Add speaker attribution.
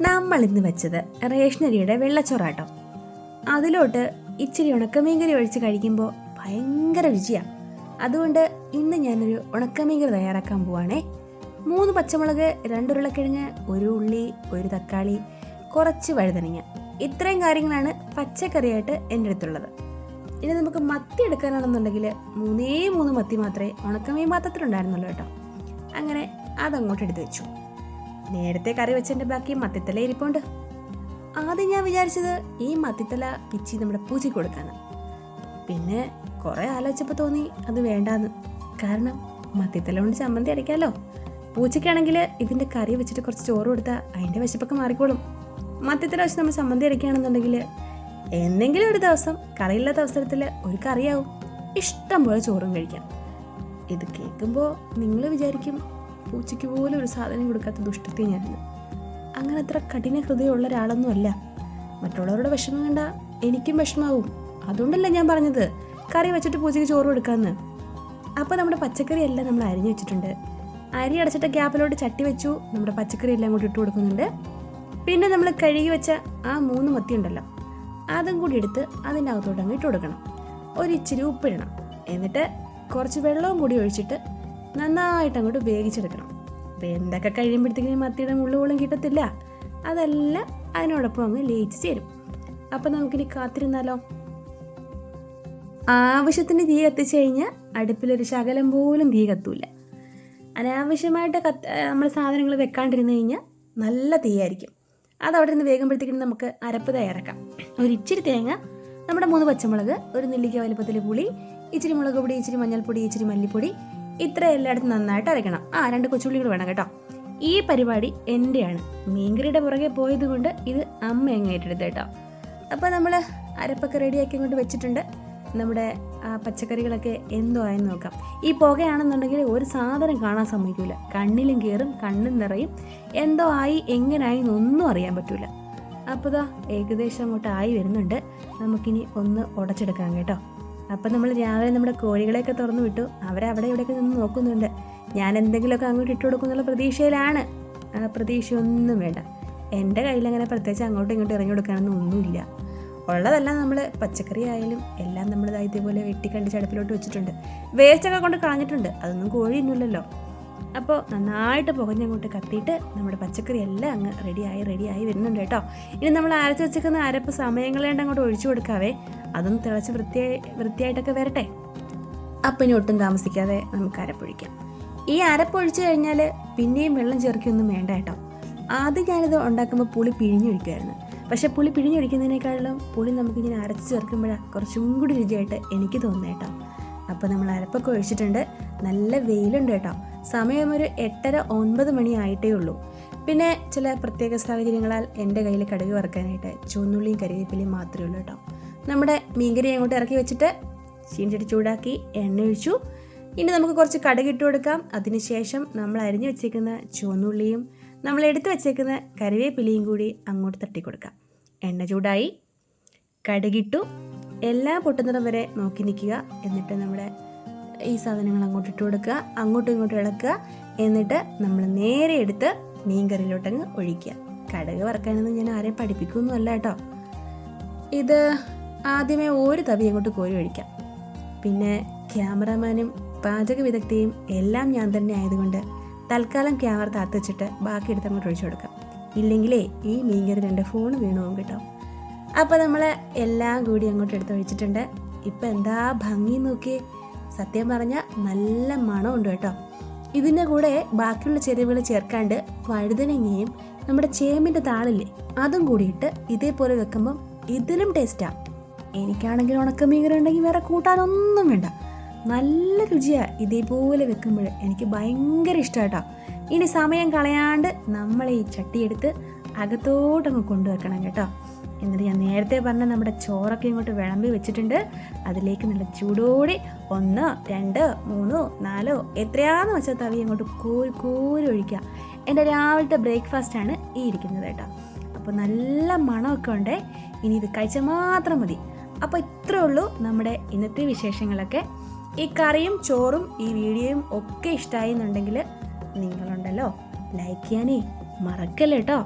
Speaker 1: നമ്മൾ ഇന്ന് വെച്ചത് റേഷനരിയുടെ വെള്ളച്ചോറാട്ടോ. അതിലോട്ട് ഇച്ചിരി ഉണക്കമീൻകറി ഒഴിച്ച് കഴിക്കുമ്പോൾ ഭയങ്കര രുചിയാണ് അതുകൊണ്ട് ഇന്ന് ഞാനൊരു ഉണക്കമീൻകറി തയ്യാറാക്കാൻ പോവാണേ. മൂന്ന് പച്ചമുളക് രണ്ട് ഉരുളക്കിഴങ്ങ് ഒരു ഉള്ളി ഒരു തക്കാളി കുറച്ച് വഴുതനങ്ങ. ഇത്രയും കാര്യങ്ങളാണ് പച്ചക്കറിയായിട്ട് എന്റെ അടുത്തുള്ളത്. ഇനി നമുക്ക് മത്തി എടുക്കാനാണെന്നുണ്ടെങ്കിൽ മൂന്നേ മൂന്ന് മത്തി മാത്രമേ ഉണക്കമീൻ പാത്രത്തിലുണ്ടായിരുന്നുള്ളൂ കേട്ടോ. അങ്ങനെ അതങ്ങോട്ട് എടുത്ത് വെച്ചു. നേരത്തെ കറി വെച്ചതിന്റെ ബാക്കി മത്തിത്തല ഇരിപ്പുണ്ട്. ആദ്യം ഞാൻ വിചാരിച്ചത് ഈ മത്തിത്തല പിച്ചി നമ്മുടെ പൂജയ്ക്ക് കൊടുക്കാന്ന് പിന്നെ കുറേ ആലോചിച്ചപ്പോൾ തോന്നി അത് വേണ്ടാന്ന്. കാരണം മത്തിത്തല കൊണ്ട് ചമ്മന്തി അരയ്ക്കാമല്ലോ പൂച്ചയ്ക്കാണെങ്കിൽ ഇതിന്റെ കറി വെച്ചിട്ട് കുറച്ച് ചോറ് കൊടുത്താൽ അതിന്റെ വിശപ്പൊക്കെ മാറിക്കോളും. മത്തിത്തല വെച്ച് നമ്മൾ ചമ്മന്തി അരയ്ക്കുകയാണെന്നുണ്ടെങ്കിൽ എന്തെങ്കിലും ഒരു ദിവസം കറിയില്ലാത്ത അവസരത്തിൽ ഒരു കറിയാവും. ഇഷ്ടം പോലെ ചോറും കഴിക്കാം. ഇത് കേൾക്കുമ്പോൾ നിങ്ങൾ വിചാരിക്കും പൂച്ചയ്ക്ക് പോലും ഒരു സാധനം കൊടുക്കാത്ത ദുഷ്ടത്തെ ഞാനെന്ന് അങ്ങനെ അത്ര കഠിന ഹൃദയമുള്ള ഒരാളൊന്നും അല്ല മറ്റുള്ളവരുടെ വിഷമം കണ്ട എനിക്കും വിഷമാവും. അതുകൊണ്ടല്ല ഞാൻ പറഞ്ഞത്? കറി വെച്ചിട്ട് പൂച്ചയ്ക്ക് ചോറ് കൊടുക്കാമെന്ന് അപ്പോൾ നമ്മുടെ പച്ചക്കറി എല്ലാം നമ്മൾ അരിഞ്ഞു വെച്ചിട്ടുണ്ട്. അരി അടച്ചിട്ട ഗ്യാപ്പിലോട്ട് ചട്ടി വെച്ചു. നമ്മുടെ പച്ചക്കറി എല്ലാം കൂടി ഇട്ട് കൊടുക്കുന്നുണ്ട്. പിന്നെ നമ്മൾ കഴുകി വെച്ച ആ മൂന്ന് മത്തി ഉണ്ടല്ലോ അതും കൂടി എടുത്ത് അതിന്റെ അകത്തോട്ട് അങ്ങ് ഇട്ട് കൊടുക്കണം. ഒരു ഇച്ചിരി ഉപ്പിടണം. എന്നിട്ട് കുറച്ച് വെള്ളവും കൂടി ഒഴിച്ചിട്ട് നന്നായിട്ട് അങ്ങോട്ട് വേവിച്ചെടുക്കണം. വെന്തൊക്കെ കഴിയുമ്പോഴത്തേക്കും മത്തിയുടെ മുള്ളു പോലും കിട്ടത്തില്ല. അതെല്ലാം അതിനോടൊപ്പം അങ്ങ് ലയിച്ച് ചേരും. അപ്പം നമുക്കിനി കാത്തിരുന്നാലോ? ആവശ്യത്തിന് തീ കത്തിച്ച് കഴിഞ്ഞാൽ അടുപ്പിലൊരു ശകലം പോലും തീ കത്തൂല. അനാവശ്യമായിട്ട് കത്ത് നമ്മൾ സാധനങ്ങൾ വെക്കാണ്ടിരുന്ന് കഴിഞ്ഞാൽ നല്ല തീയായിരിക്കും. അത് അവിടെ നിന്ന് വേകുമ്പോഴത്തേക്കും നമുക്ക് അരപ്പ് തയ്യാറാക്കാം. ഒരു ഇച്ചിരി തേങ്ങ നമ്മുടെ മൂന്ന് പച്ചമുളക് ഒരു നെല്ലിക്ക വലിപ്പത്തിൽ പുളി ഇച്ചിരി മുളക് പൊടി ഇച്ചിരി മഞ്ഞൾപ്പൊടി ഇച്ചിരി മല്ലിപ്പൊടി ഇത്ര എല്ലായിടത്തും നന്നായിട്ട് അരയ്ക്കണം. ആ രണ്ട് കൊച്ചുള്ളികൾ വേണം കേട്ടോ. ഈ പരിപാടി എന്റെയാണ് മീൻകറിയുടെ പുറകെ പോയത് കൊണ്ട് ഇത് അമ്മ അങ്ങ് ഏറ്റെടുത്ത് കേട്ടോ. അപ്പോൾ നമ്മൾ അരപ്പൊക്കെ റെഡിയാക്കി കൊണ്ട് വെച്ചിട്ടുണ്ട്. നമ്മുടെ പച്ചക്കറികളൊക്കെ എന്തോ ആയെന്ന് നോക്കാം. ഈ പുകയാണെന്നുണ്ടെങ്കിൽ ഒരു സാധനം കാണാൻ സമ്മതിക്കില്ല കണ്ണിലും കയറും കണ്ണും നിറയും. എന്തോ ആയി എങ്ങനായി എന്നൊന്നും അറിയാൻ പറ്റില്ല അപ്പോൾ ഏകദേശം അങ്ങോട്ട് ആയി വരുന്നുണ്ട്. നമുക്കിനി ഒന്ന് ഉടച്ചെടുക്കാം കേട്ടോ. അപ്പം നമ്മൾ രാവിലെ നമ്മുടെ കോഴികളെയൊക്കെ തുറന്നു വിട്ടു. അവരവിടെ ഇവിടെയൊക്കെ നിന്ന് നോക്കുന്നുണ്ട്. ഞാൻ എന്തെങ്കിലുമൊക്കെ അങ്ങോട്ട് ഇട്ട് കൊടുക്കുന്നുള്ള പ്രതീക്ഷയിലാണ്. ആ പ്രതീക്ഷയൊന്നും വേണ്ട. എന്റെ കയ്യിൽ അങ്ങനെ പ്രത്യേകിച്ച് അങ്ങോട്ടും ഇങ്ങോട്ടും ഇറങ്ങി കൊടുക്കാനൊന്നും ഒന്നുമില്ല. ഉള്ളതെല്ലാം നമ്മൾ പച്ചക്കറി ആയാലും എല്ലാം നമ്മൾ ഇതേപോലെ വെട്ടി കണ്ടിച്ച് അടുപ്പിലോട്ട് വെച്ചിട്ടുണ്ട്. വേസ്റ്റൊക്കെ കൊണ്ട് കളഞ്ഞിട്ടുണ്ട്. അതൊന്നും കോഴിയൊന്നുമില്ലല്ലോ അപ്പോൾ നന്നായിട്ട് പുകഞ്ഞങ്ങോട്ട് കത്തിയിട്ട് നമ്മുടെ പച്ചക്കറി എല്ലാം അങ്ങ് റെഡിയായി റെഡിയായി വരുന്നുണ്ട് കേട്ടോ. ഇനി നമ്മൾ അരച്ച് വെച്ചേക്കുന്ന അരപ്പ് സമയങ്ങളേണ്ട അങ്ങോട്ട് ഒഴിച്ചു കൊടുക്കാവേ. അതൊന്ന് തിളച്ച് വൃത്തിയായി വൃത്തിയായിട്ടൊക്കെ വരട്ടെ. അപ്പം ഇനി ഒട്ടും താമസിക്കാതെ നമുക്ക് അരപ്പൊഴിക്കാം ഈ അരപ്പൊഴിച്ച് കഴിഞ്ഞാൽ പിന്നെയും വെള്ളം ചേർക്കൊന്നും വേണ്ട കേട്ടോ. ആദ്യം ഞാനിത് ഉണ്ടാക്കുമ്പോൾ പുളി പിഴിഞ്ഞൊഴിക്കുമായിരുന്നു പക്ഷേ പുളി പിഴിഞ്ഞൊഴിക്കുന്നതിനേക്കാളും പുളി നമുക്കിങ്ങനെ അരച്ച് ചേർക്കുമ്പോഴാണ് കുറച്ചും കൂടി രുചിയായിട്ട് എനിക്ക് തോന്നുന്നത് കേട്ടോ. അപ്പോൾ നമ്മൾ അരപ്പൊക്കെ ഒഴിച്ചിട്ടുണ്ട്. നല്ല വെയിലുണ്ട് കേട്ടോ. സമയം ഒരു എട്ടര ഒൻപത് മണി ആയിട്ടേ ഉള്ളൂ. പിന്നെ ചില പ്രത്യേക സാഹചര്യങ്ങളാൽ എന്റെ കയ്യിൽ കടുക് വറുക്കാനായിട്ട് ചുവന്നുള്ളിയും കരിവേപ്പിലയും മാത്രമേ ഉള്ളൂ കേട്ടോ. നമ്മുടെ മീൻകറി അങ്ങോട്ട് ഇറക്കി വെച്ചിട്ട് ചീഞ്ചട്ടി ചൂടാക്കി എണ്ണ ഒഴിച്ചു. ഇനി നമുക്ക് കുറച്ച് കടുക് ഇട്ട് കൊടുക്കാം. അതിനുശേഷം നമ്മൾ അരിഞ്ഞു വെച്ചേക്കുന്ന ചുവന്നുള്ളിയും നമ്മൾ എടുത്തു വെച്ചേക്കുന്ന കറിവേപ്പിലയും കൂടി അങ്ങോട്ട് തട്ടി കൊടുക്കാം. എണ്ണ ചൂടായി. കടുകിട്ടു എല്ലാം പൊട്ടുന്നിടം വരെ നോക്കി നിൽക്കുക. എന്നിട്ട് നമ്മുടെ ഈ സാധനങ്ങൾ അങ്ങോട്ട് ഇട്ട് കൊടുക്കുക. അങ്ങോട്ടും ഇങ്ങോട്ടും ഇളക്കുക. എന്നിട്ട് നമ്മൾ നേരെ എടുത്ത് മീൻകറിയിലോട്ടങ്ങ് ഒഴിക്കുക. കടുക് വറക്കാനൊന്നും ഞാൻ ആരെയും പഠിപ്പിക്കുകയൊന്നുമല്ല കേട്ടോ. ഇത് ആദ്യമേ ഒരു തവി അങ്ങോട്ട് കോരി ഒഴിക്കാം. പിന്നെ ക്യാമറാമാനും പാചക വിദഗ്ധയും എല്ലാം ഞാൻ തന്നെ ആയതുകൊണ്ട് തൽക്കാലം ക്യാമറ താത്ത് വെച്ചിട്ട് ബാക്കി എടുത്ത് അങ്ങോട്ട് ഒഴിച്ചു കൊടുക്കാം. ഇല്ലെങ്കിലേ ഈ മീൻകറി എന്റെ ഫോൺ വീണു കേട്ടോ. അപ്പോൾ നമ്മൾ എല്ലാം കൂടി അങ്ങോട്ട് എടുത്ത് ഒഴിച്ചിട്ടുണ്ട്. ഇപ്പം എന്താ ഭംഗി നോക്കി സത്യം പറഞ്ഞാൽ നല്ല മണമുണ്ട് കേട്ടോ. ഇതിന്റെ കൂടെ ബാക്കിയുള്ള ചെരുവുകൾ ചേർക്കാണ്ട് വഴുതനങ്ങയും നമ്മുടെ ചേമ്പിന്റെ താളില്ലേ അതും കൂടിയിട്ട് ഇതേപോലെ വെക്കുമ്പം ഇതിലും ടേസ്റ്റാണ് എനിക്കാണെങ്കിൽ ഉണക്കമീൻകറി ഉണ്ടെങ്കിൽ വേറെ കൂട്ടാനൊന്നും വേണ്ട. നല്ല രുചിയാണ് ഇതേപോലെ വെക്കുമ്പോൾ എനിക്ക് ഭയങ്കര ഇഷ്ടമാട്ടോ ഇനി സമയം കളയാണ്ട് നമ്മൾ ഈ ചട്ടിയെടുത്ത് അകത്തോട്ടങ്ങ് കൊണ്ടുവെക്കണം കേട്ടോ. എന്നിട്ട് ഞാൻ നേരത്തെ പറഞ്ഞ നമ്മുടെ ചോറൊക്കെ ഇങ്ങോട്ട് വിളമ്പി വെച്ചിട്ടുണ്ട്. അതിലേക്ക് നല്ല ചൂടോടെ ഒന്നോ രണ്ടോ മൂന്നോ നാലോ എത്രയാന്ന് വെച്ചാൽ തവി അങ്ങോട്ട് കോരി കോരി ഒഴിക്കുക. എന്റെ രാവിലത്തെ ബ്രേക്ക്ഫാസ്റ്റാണ് ഈ ഇരിക്കുന്നത് കേട്ടോ. അപ്പോൾ നല്ല മണമൊക്കെ ഉണ്ടേ. ഇനി ഇത് കഴിച്ചാൽ മാത്രം മതി. അപ്പോൾ ഇത്രേ ഉള്ളൂ നമ്മുടെ ഇന്നത്തെ വിശേഷങ്ങളൊക്കെ. ഈ കറിയും ചോറും ഈ വീഡിയോയും ഒക്കെ ഇഷ്ടമായി എന്നുണ്ടെങ്കിൽ നിങ്ങളുണ്ടല്ലോ. ലൈക്ക് ചെയ്യാനേ മറക്കല്ലേ കേട്ടോ